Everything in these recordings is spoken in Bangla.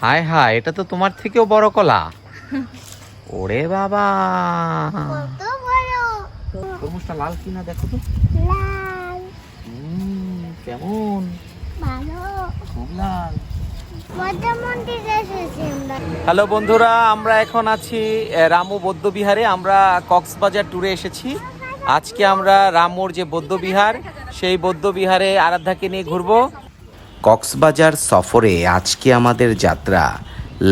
হায় হায় এটা তো তোমার থেকেও বড় কলা। ওরে বাবা। তরমুজটা লাল কিনা দেখো তো। লাল। কেমন? খুব লাল। হ্যালো বন্ধুরা আমরা এখন আছি রামু বৌদ্ধবিহারে। আমরা কক্সবাজার ট্যুরে এসেছি। আজকে আমরা রামুর যে বৌদ্ধবিহার সেই বৌদ্ধবিহারে আরাধ্যাকে নিয়ে ঘুরবো। কক্সবাজার সফরে আজকে আমাদের যাত্রা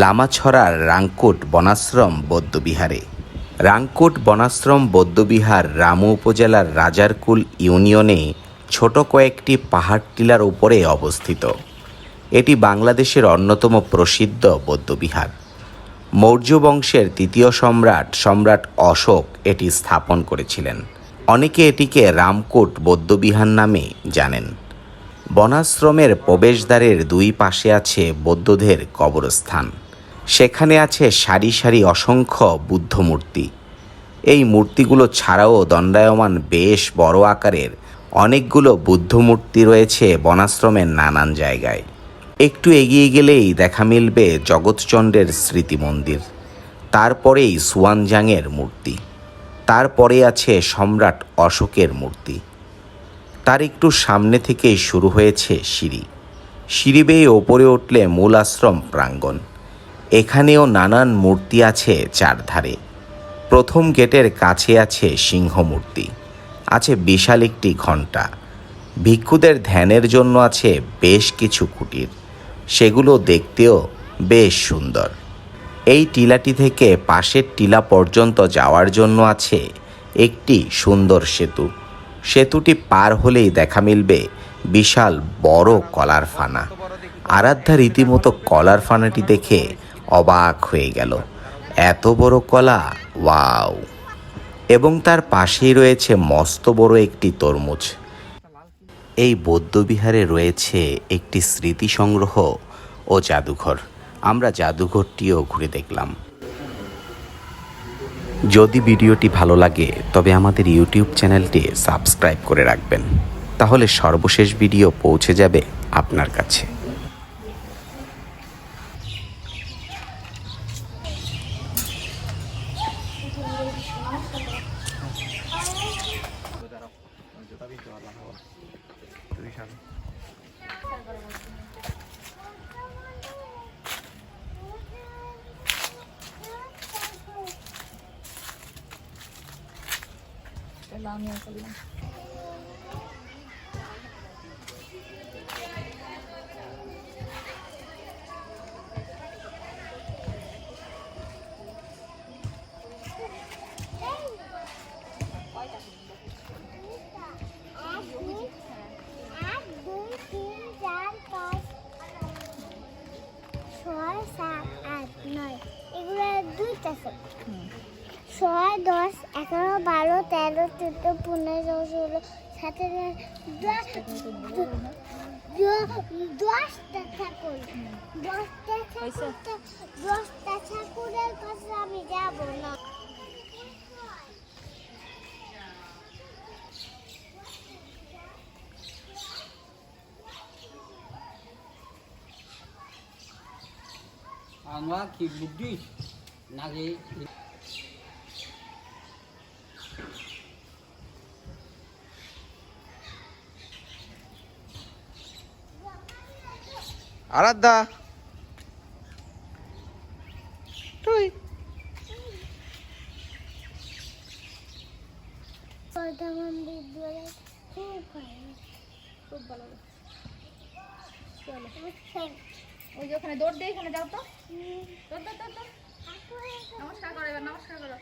লামাছড়ার রাংকুট বনাশ্রম বৌদ্ধবিহারে। রাংকুট বনাশ্রম বৌদ্ধবিহার রামু উপজেলার রাজারকুল ইউনিয়নে ছোট কয়েকটি পাহাড় টিলার উপরে অবস্থিত। এটি বাংলাদেশের অন্যতম প্রসিদ্ধ বৌদ্ধবিহার। মৌর্য বংশের তৃতীয় সম্রাট সম্রাট অশোক এটি স্থাপন করেছিলেন। অনেকে এটিকে রামকোট বৌদ্ধবিহার নামে জানেন। বনাশ্রমের প্রবেশদ্বারের দুই পাশে আছে বৌদ্ধদের কবরস্থান। সেখানে আছে সারি সারি অসংখ্য বুদ্ধ মূর্তি। এই মূর্তিগুলো ছাড়াও দণ্ডায়মান বেশ বড় আকারের অনেকগুলো বুদ্ধ মূর্তি রয়েছে বনাশ্রমের নানান জায়গায়। একটু এগিয়ে গেলেই দেখা মিলবে জগৎচণ্ডের স্মৃতি মন্দির তারপরেই সুয়ানজাংয়ের মূর্তি। তারপরে আছে সম্রাট অশোকের মূর্তি। তার একটু সামনে থেকেই শুরু হয়েছে সিঁড়ি। সিঁড়ি বেয়ে ওপরে উঠলে মূল আশ্রম প্রাঙ্গণ। এখানেও নানান মূর্তি আছে চারধারে। প্রথম গেটের কাছে আছে সিংহ মূর্তি আছে বিশাল একটি ঘণ্টা। ভিক্ষুদের ধ্যানের জন্য আছে বেশ কিছু কুটির। সেগুলো দেখতেও বেশ সুন্দর। এই টিলাটি থেকে পাশের টিলা পর্যন্ত যাওয়ার জন্য আছে একটি সুন্দর সেতু। সেতুটি পার হলেই দেখা মিলবে বিশাল বড় কলার ফানা। আরাধ্যা রীতিমতো কলার ফানাটি দেখে অবাক হয়ে গেল। এত বড় কলা? ওয়াও! এবং তার পাশেই রয়েছে মস্ত বড় একটি তরমুজ। এই বৌদ্ধবিহারে রয়েছে একটি স্মৃতি সংগ্রহ ও জাদুঘর। আমরা জাদুঘরটিও ঘুরে দেখলাম। যদি ভিডিওটি ভালো লাগে, তবে আমাদের ইউটিউব চ্যানেলটি সাবস্ক্রাইব করে রাখবেন। তাহলে সর্বশেষ ভিডিও পৌঁছে যাবে আপনার কাছে। এক দুই তিন চার পাঁচ ছয় সাত আট নয়। এগুলো দুইটা সেট ছয় দশ এগারো বারো তেরো চোদ্দ পনেরো ষোলো সতেরো দশ দ- দশটা ঠাকুর দশটা ঠাকুর দশটা ঠাকুরের কাছে আমি যাব না। আমরা কি বুদ্ধি? নাকি আরাধ্যা তুই পদ্মা মন্দির ধরে খুব ভালো খুব ভালো লাগে। চলো। আচ্ছা, ওই যে ওখানে দৌড় দিয়ে এখানে যাও তো। উম, দৌড় দৌড় দৌড় দৌড়। নমস্কার করো এবার নমস্কার করো।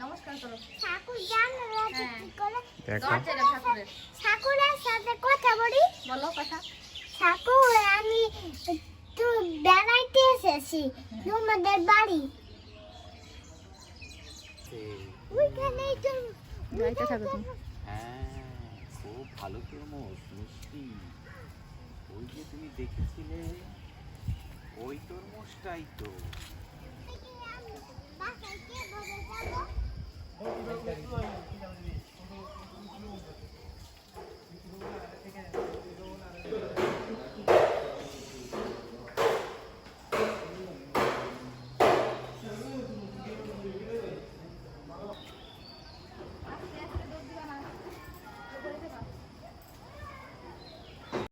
নমস্কার করো। ঠাকুর জানালাতে। কি করে? দেখো। ঠাকুরের। সাথে কথা বলি। বলো কথা। ঠাকুর আমি তো বেড়াইতে এসেছি তোমাদের বাড়ি। ওইখানেই তো যাইতে থাকো তুমি হ্যাঁ খুব ভালো তরমুজ মিষ্টি। ওই যে তুমি দেখেছিলে ওই তরমুজটাই তো। বাসায় কীভাবে যাব।